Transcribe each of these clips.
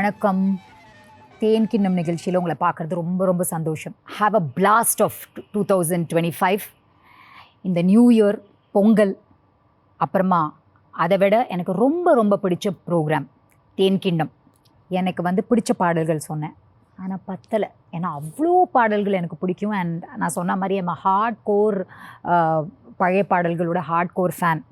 வணக்கம். தேன் கிண்ணம் நிகழ்ச்சியில் உங்களை பார்க்குறது ரொம்ப ரொம்ப சந்தோஷம். Have a blast of two thousand twenty five இந்த நியூ இயர் பொங்கல் அப்புறமா அதை விட எனக்கு ரொம்ப ரொம்ப பிடிச்ச ப்ரோக்ராம் தேன் கிண்ணம். எனக்கு வந்து பிடிச்ச பாடல்கள் சொன்னேன். ஆனால் பத்தலை. ஏன்னா அவ்வளோ பாடல்கள் எனக்கு பிடிக்கும். அண்ட் நான் சொன்ன மாதிரி எம் ஹார்ட் கோர் பழைய பாடல்களோட ஹார்ட் கோர் ஃபேன்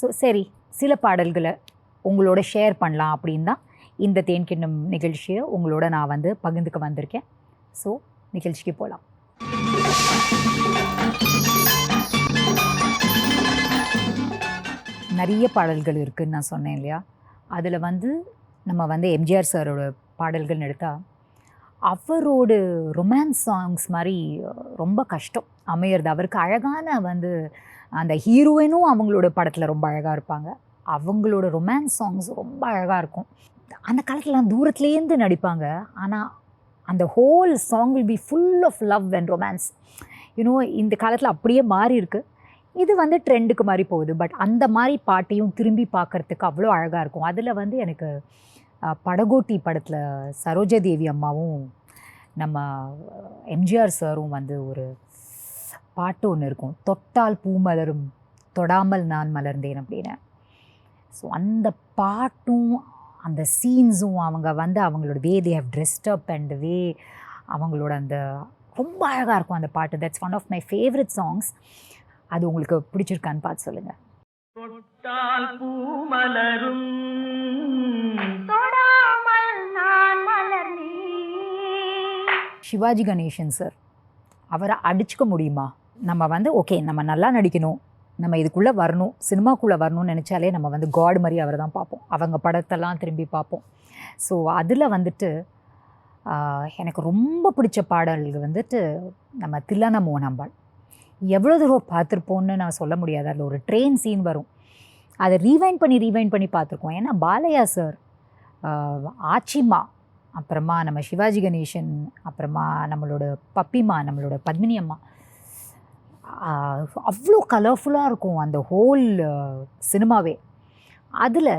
ஸோ சரி சில பாடல்களை உங்களோட ஷேர் பண்ணலாம் அப்படின் தான் இந்த தேன் கிண்ணம் நிகழ்ச்சியை உங்களோட நான் வந்து பகிர்ந்துக்க வந்திருக்கேன். ஸோ நிகழ்ச்சிக்கு போகலாம் நிறைய பாடல்கள் இருக்குதுன்னு நான் சொன்னேன் இல்லையா? அதில் வந்து நம்ம வந்து எம்ஜிஆர் சாரோட பாடல்கள்னு எடுத்தால் அவரோட ரொமான்ஸ் சாங்ஸ் மாதிரி ரொம்ப கஷ்டம். அமையிறது. அவருக்கு அழகான வந்து அந்த ஹீரோயினும் அவங்களோட படத்தில் ரொம்ப அழகாக இருப்பாங்க. அவங்களோட ரொமான்ஸ் சாங்ஸ் ரொம்ப அழகாக இருக்கும். அந்த காலத்துலலாம் தூரத்துலேருந்து நடிப்பாங்க. ஆனால் அந்த whole song will be full of love and romance you know இந்த காலத்தில் அப்படியே மாறி இருக்குது இது வந்து ட்ரெண்டுக்கு மாதிரி போகுது. பட் அந்த மாதிரி பாட்டையும் திரும்பி பார்க்கறதுக்கு அவ்வளோ அழகாக இருக்கும். அதில் வந்து எனக்கு படகோட்டி படத்தில் சரோஜா தேவி அம்மாவும் நம்ம எம்ஜிஆர் சாரும் வந்து ஒரு பாட்டு ஒன்று இருக்கும். தொட்டால் பூ மலரும் தொடாமல் நான் மலர்ந்தேன் அப்படின்னு. ஸோ அந்த பாட்டும் அந்த சீன்ஸும் அவங்க வந்து அவங்களோட வே தே ஹவ் ட்ரெஸ்ட் அப் அண்ட் வே அவங்களோட அந்த ரொம்ப அழகாக இருக்கும் அந்த பாட்டு. That's one of my favourite songs அது உங்களுக்கு பிடிச்சிருக்கான்னு பார்த்து சொல்லுங்கள் தொட்டால் பூ மலரும். தொடாமல் நான் மலர்ந்தேன். சிவாஜி கணேசன் சார் அவரை அடிச்சுக்க முடியுமா? நம்ம வந்து ஓகே நம்ம நல்லா நடிக்கணும். நம்ம இதுக்குள்ளே வரணும் சினிமாக்குள்ளே வரணும்னு நினச்சாலே நம்ம வந்து காட் மாதிரி அவரை தான் பார்ப்போம். அவங்க படத்தெல்லாம் திரும்பி பார்ப்போம். ஸோ அதில் வந்துட்டு எனக்கு ரொம்ப பிடிச்ச பாடல்கள் வந்துட்டு நம்ம தில்லான மோகனாம்பாள். எவ்வளோ தூரம் பார்த்துருப்போம்னு நான் சொல்ல முடியாது. அதில் ஒரு ட்ரெயின் சீன் வரும். அதை ரீவைண்ட் பண்ணி ரீவைண்ட் பண்ணி பார்த்துருக்கோம். ஏன்னா பாலையா சார் ஆச்சிமா அப்புறமா நம்ம சிவாஜி கணேசன் அப்புறமா நம்மளோட பப்பிமா நம்மளோட பத்மினி அம்மா அவ்வளோ கலர்ஃபுல்லாக இருக்கும் அந்த ஹோல் சினிமாவே அதில்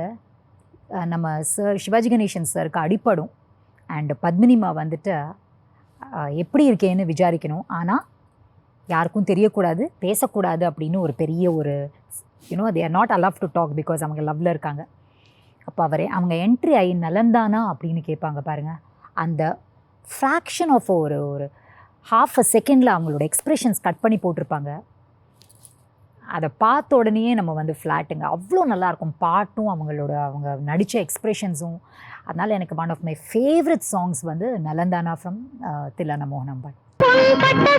நம்ம சார் சிவாஜி கணேசன் சாருக்கு அடிப்படும். அண்டு பத்மினிமா வந்துட்டு எப்படி இருக்கேன்னு விசாரிக்கணும். ஆனால் யாருக்கும் தெரியக்கூடாது பேசக்கூடாது அப்படின்னு ஒரு பெரிய ஒரு you know they are not allow to talk because அவங்க லவ்வில் இருக்காங்க. அப்போ அவரே அவங்க என்ட்ரி ஆகி நலந்தானா அப்படின்னு கேட்பாங்க பாருங்கள் அந்த ஃப்ராக்ஷன் ஆஃப் ஒரு ஒரு ஹாஃப் அ செகண்டில் அவங்களோட எக்ஸ்ப்ரெஷன்ஸ் கட் பண்ணி போட்டிருப்பாங்க. அதை பார்த்த உடனேயே நம்ம வந்து ஃப்ளாட்டுங்க அவ்வளோ நல்லாயிருக்கும். பாட்டும் அவங்களோட அவங்க நடித்த எக்ஸ்ப்ரெஷன்ஸும் அதனால் எனக்கு one of my favourite songs வந்து நலந்தானா ஃப்ரம் தில்லான மோகனாம்பாள் புண்பட்ட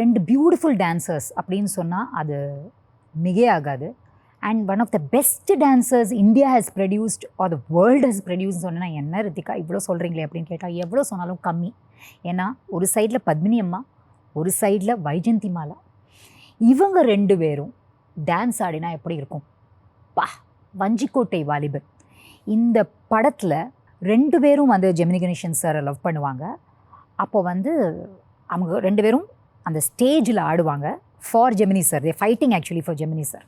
ரெண்டு பியூட்டிஃபுல் டான்சர்ஸ் அப்படின்னு சொன்னால் அது மிகையாகாது and one of the best dancers India has produced or the world has produce சொன்னால் என்ன ரித்திகா இவ்வளோ சொல்கிறீங்களே அப்படின்னு கேட்டால் எவ்வளோ சொன்னாலும் கம்மி. ஏன்னா ஒரு சைடில் பத்மினி அம்மா ஒரு சைடில் வைஜந்தி மாலா. இவங்க ரெண்டு பேரும் டான்ஸ் ஆடினா எப்படி இருக்கும்? பா வஞ்சிக்கோட்டை வாலிபன் இந்த படத்தில் ரெண்டு பேரும் வந்து ஜெமினி கணேசன் சாரை லவ் பண்ணுவாங்க. அப்போ வந்து அவங்க ரெண்டு பேரும் அந்த ஸ்டேஜில் ஆடுவாங்க. For Gemini sir they fighting actually for Gemini sir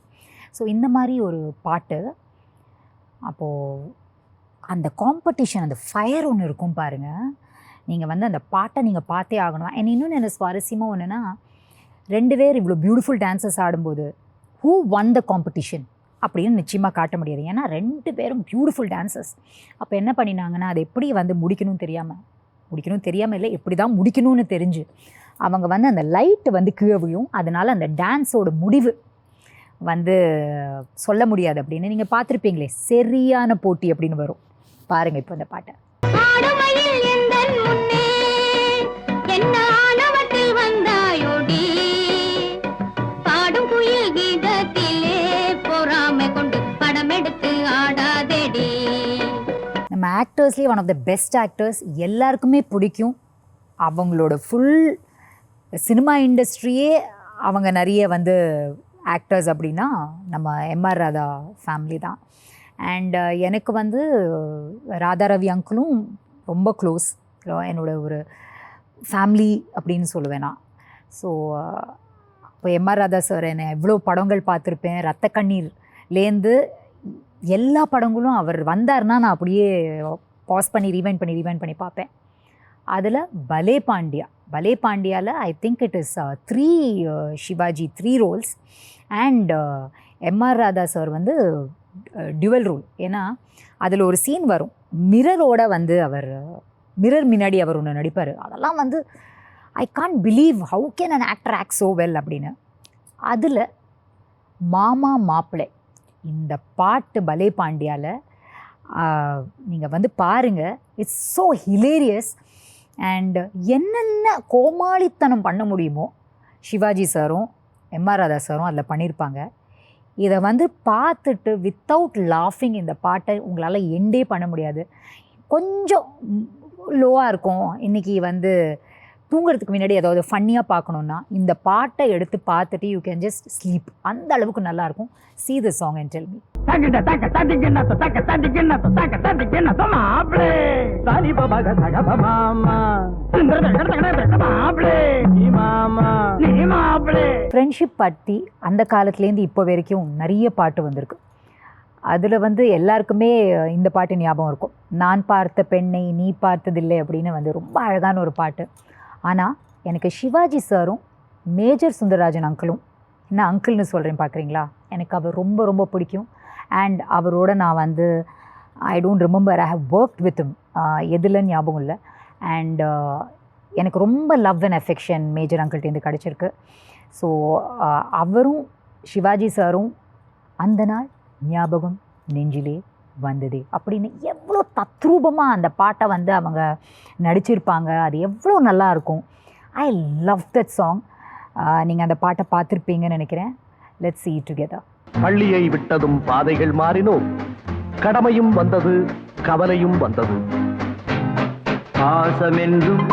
so இந்த மாதிரி ஒரு பாட்டு அப்போது அந்த காம்படிஷன் அந்த ஃபயர் ஒன்று இருக்கும் பாருங்கள் நீங்கள் வந்து அந்த பாட்டை நீங்கள் பார்த்தே ஆகணும். அண்ட் இன்னொன்று என்ன சுவாரஸ்யமாக ஒன்றுன்னா ரெண்டு பேர் இவ்வளோ பியூட்டிஃபுல் டான்சஸ் ஆடும்போது ஹூ ஒன் த காம்படிஷன் அப்படின்னு நிச்சயமாக காட்ட முடியாது. ஏன்னா ரெண்டு பேரும் பியூட்டிஃபுல் டான்ஸஸ் அப்போ என்ன பண்ணினாங்கன்னா அதை எப்படி வந்து முடிக்கணும்னு தெரியாமல் முடிக்கணும்னு தெரியாமல் இல்லை எப்படி தான் முடிக்கணும்னு தெரிஞ்சு அவங்க வந்து அந்த லைட்டு வந்து கீழே விழும். அதனால் அந்த டான்ஸோட முடிவு வந்து சொல்ல முடியாது அப்படின்னு நீங்கள் பார்த்துருப்பீங்களே சரியான போட்டி அப்படின்னு வரும். பாருங்கள் இப்போ அந்த பாட்டை. நம்ம ஆக்டர்ஸ்லேயே one of the best actors எல்லாருக்குமே பிடிக்கும். அவங்களோட ஃபுல் சினிமா இண்டஸ்ட்ரியே அவங்க நிறைய வந்து ஆக்டர்ஸ் அப்படின்னா நம்ம எம்ஆர் ராதா ஃபேமிலி தான். அண்ட் uh, எனக்கு வந்து ராதா ரவி அங்கிளும் ரொம்ப க்ளோஸ் என்னோட ஒரு ஃபேமிலி அப்படின்னு சொல்லுவேன் நான். ஸோ இப்போ எம்ஆர் ராதா சார் என்னை எவ்வளோ படங்கள் பார்த்துருப்பேன். ரத்த கண்ணீர்லேருந்து எல்லா படங்களும் அவர் வந்தார்னா நான் அப்படியே பாஸ் பண்ணி ரீவைண்ட் பண்ணி ரீவைண்ட் பண்ணி பார்ப்பேன். அதில் Bale Pandiya. Bale பாண்டியாவில் I think it is three Sivaji three roles and MR Radha sir வந்து uh, டியூவல் ரோல் ஏன்னா அதில் ஒரு சீன் வரும். மிரரோட வந்து அவர் மிரர் முன்னாடி அவர் ஒன்று நடிப்பார். அதெல்லாம் வந்து I can't believe how can an actor act so well அப்படின்னு. அதில் மாமா மாப்பிள்ளை இந்த பாட்டு பலே பாண்டியாவில் uh, நீங்கள் வந்து பாருங்கள் இட்ஸ் ஸோ ஹிலேரியஸ் அண்ட் என்னென்ன கோமாளித்தனம் பண்ண முடியுமோ சிவாஜி சாரும் எம்ஆர் ராதா சாரும் அதில் பண்ணியிருப்பாங்க இதை வந்து பார்த்துட்டு வித்தவுட் லாஃபிங் இந்த பாட்டை உங்களால் எண்டே பண்ண முடியாது. கொஞ்சம் லோவாக இருக்கும். இன்றைக்கி வந்து தூங்குறதுக்கு முன்னாடி ஏதாவது ஃபன்னியாக பார்க்கணுன்னா இந்த பாட்டை எடுத்து பார்த்துட்டு யூ கேன் ஜஸ்ட் ஸ்லீப் அந்த அளவுக்கு நல்லாயிருக்கும் see the song and tell me தகிட தக தடிகிண்ண தக தடிகிண்ண தக தடிகிண்ண மாப்ளே சாலி பபக தக மாமா ஃப்ரெண்ட்ஷிப் பற்றி அந்த காலத்துலேருந்து இப்போ வரைக்கும் நிறைய பாட்டு வந்திருக்கு. அதில் வந்து எல்லாருக்குமே இந்த பாட்டு ஞாபகம் இருக்கும். நான் பார்த்த பெண்ணை நீ பார்த்ததில்லை அப்படின்னு வந்து ரொம்ப அழகான ஒரு பாட்டு. ஆனால் எனக்கு சிவாஜி சாரும் மேஜர் சுந்தரராஜன் அங்கிளும் என்ன அங்கிள்னு சொல்கிறேன் பார்க்குறீங்களா எனக்கு அவர் ரொம்ப ரொம்ப பிடிக்கும். அண்ட் அவரோட நான் வந்து I don't remember I have work with எதில் ஞாபகம் இல்லை. அண்ட் எனக்கு ரொம்ப லவ் அண்ட் அஃபெக்ஷன் மேஜர் அங்கிள்கிட்டேருந்து கிடச்சிருக்கு. ஸோ அவரும் சிவாஜி சாரும் அந்த நாள் ஞாபகம் நெஞ்சிலே வந்தது. அப்படின்னு எவ்வளோ தத்ரூபமாக அந்த பாட்டை வந்து அவங்க நடிச்சிருப்பாங்க. அது எவ்வளோ நல்லா இருக்கும். ஐ லவ் தட் சாங் நீங்கள் அந்த பாட்டை பார்த்துருப்பீங்கன்னு நினைக்கிறேன். லெட்ஸ் see டுகெதர் பள்ளியை விட்டதும் பாதைகள் மாறினோம் கடமையும் வந்தது கவலையும் வந்தது. பாசமென்றும்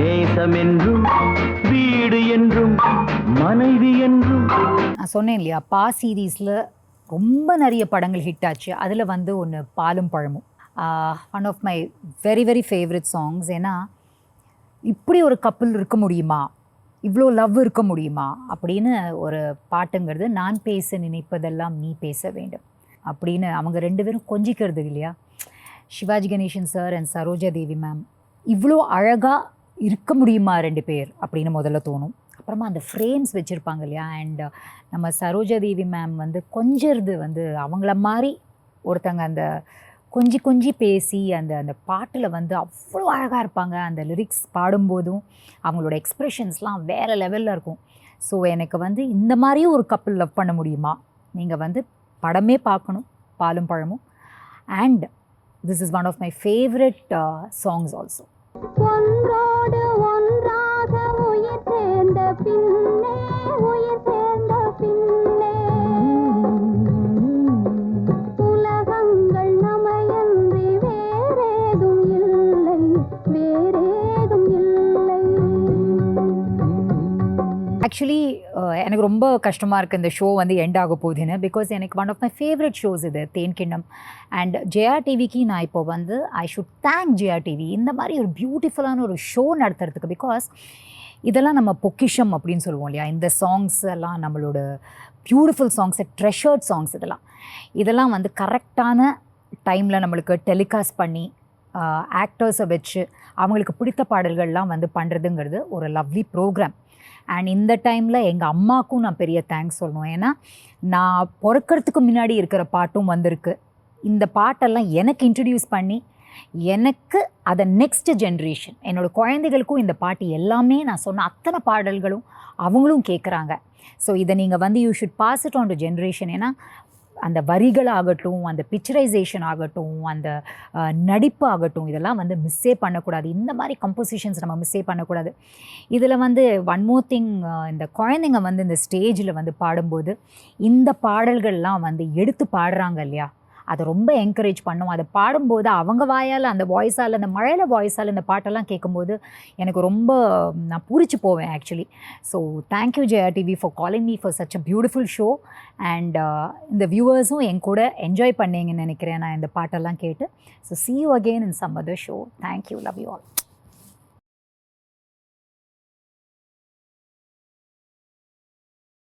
நேசமென்றும் வீடு என்றும் மனைவி என்றும். நான் சொன்னேன் இல்லையா பா சீரீஸில் ரொம்ப நிறைய படங்கள் ஹிட் ஆச்சு. அதில் வந்து ஒன்று Paalum Pazhamum. One of my very very favourite songs ஏன்னா இப்படி ஒரு கப்பல் இருக்க முடியுமா? இவ்வளோ லவ் இருக்க முடியுமா? அப்படின்னு ஒரு பாட்டுங்கிறது நான் பேச நினைப்பதெல்லாம் நீ பேச வேண்டும். அப்படின்னு அவங்க ரெண்டு பேரும் கொஞ்சிக்கிறது இல்லையா? Sivaji Ganesan sir and Saroja Devi ma'am இவ்வளோ அழகாக இருக்க முடியுமா ரெண்டு பேர்? அப்படின்னு முதல்ல தோணும். அப்புறமா அந்த ஃப்ரேம்ஸ் வச்சுருப்பாங்க இல்லையா? அண்ட் நம்ம சரோஜா தேவி மேம் வந்து கொஞ்சிறது வந்து அவங்கள மாதிரி ஒருத்தங்க அந்த கொஞ்சி கொஞ்சி பேசி அந்த அந்த பாட்டில் வந்து அவ்வளோ அழகாக இருப்பாங்க. அந்த லிரிக்ஸ் பாடும்போதும் அவங்களோட எக்ஸ்ப்ரெஷன்ஸ்லாம் வேறு லெவலில் இருக்கும். ஸோ எனக்கு வந்து இந்த மாதிரியும் ஒரு கப்பல் லவ் பண்ண முடியுமா? நீங்கள் வந்து படமே பார்க்கணும் Paalum Pazhamum. And this is one of my favourite songs also ஒன்றோடு ஒன்றாக உயிர் சேர்ந்த பின் ஆக்சுவலி uh, எனக்கு ரொம்ப கஷ்டமாக இருக்குது இந்த ஷோ வந்து எண்ட் ஆக போகுதுன்னு பிகாஸ் எனக்கு one of my favourite shows இது தேன் கிண்ணம். அண்ட் ஜெயா டிவிக்கு நான் இப்போ வந்து I should thank Jaya TV இந்த மாதிரி ஒரு பியூட்டிஃபுல்லான ஒரு ஷோ நடத்துறதுக்கு பிகாஸ் இதெல்லாம் நம்ம பொக்கிஷம் அப்படின்னு சொல்லுவோம் இல்லையா? இந்த சாங்ஸ் எல்லாம் நம்மளோட பியூட்டிஃபுல் சாங்ஸ் ட்ரெஷர்ட் சாங்ஸ் இதெல்லாம். இதெல்லாம் வந்து கரெக்டான டைமில் நம்மளுக்கு டெலிகாஸ்ட் பண்ணி uh, ஆக்டர்ஸை வச்சு அவங்களுக்கு பிடித்த பாடல்கள்லாம் வந்து பண்ணுறதுங்கிறது ஒரு லவ்லி ப்ரோக்ராம் அண்ட் இந்த டைமில் எங்கள் அம்மாவுக்கும் நான் பெரிய தேங்க்ஸ் சொல்லணும். ஏன்னா நான் பிறக்கறதுக்கு முன்னாடி இருக்கிற பாட்டும் வந்திருக்கு. இந்த பாட்டெல்லாம் எனக்கு இன்ட்ரடியூஸ் பண்ணி எனக்கு அதை நெக்ஸ்ட் ஜென்ரேஷன் என்னோடய குழந்தைகளுக்கும் இந்த பாட்டு எல்லாமே நான் சொன்ன அத்தனை பாடல்களும் அவங்களும் கேட்குறாங்க ஸோ இதை நீங்கள் வந்து you should pass it on to generation ஏன்னா அந்த வரிகள் ஆகட்டும் அந்த பிக்சரைசேஷன் ஆகட்டும் அந்த நடிப்பு ஆகட்டும் இதெல்லாம் வந்து மிஸ்ஸே பண்ணக்கூடாது. இந்த மாதிரி கம்போசிஷன்ஸ் நம்ம மிஸ்ஸே பண்ணக்கூடாது. இதில் வந்து ஒன் மோர் திங் இந்த குழந்தைங்க வந்து இந்த ஸ்டேஜில் வந்து பாடும்போது இந்த பாடல்கள்லாம் வந்து எடுத்து பாடுறாங்க இல்லையா? அதை ரொம்ப என்கரேஜ் பண்ணோம். அதை பாடும்போது அவங்க வாயால் அந்த வாய்ஸால் அந்த மழையில் வாய்ஸால் இந்த பாட்டெல்லாம் கேட்கும்போது எனக்கு ரொம்ப நான் பூரிச்சு போவேன் actually so thank you Jaya TV for calling me for such a beautiful show and இந்த வியூவர்ஸும் என் கூட என்ஜாய் பண்ணீங்கன்னு நினைக்கிறேன் நான் இந்த பாட்டெல்லாம் கேட்டு. So see you again in some other show thank you love you all.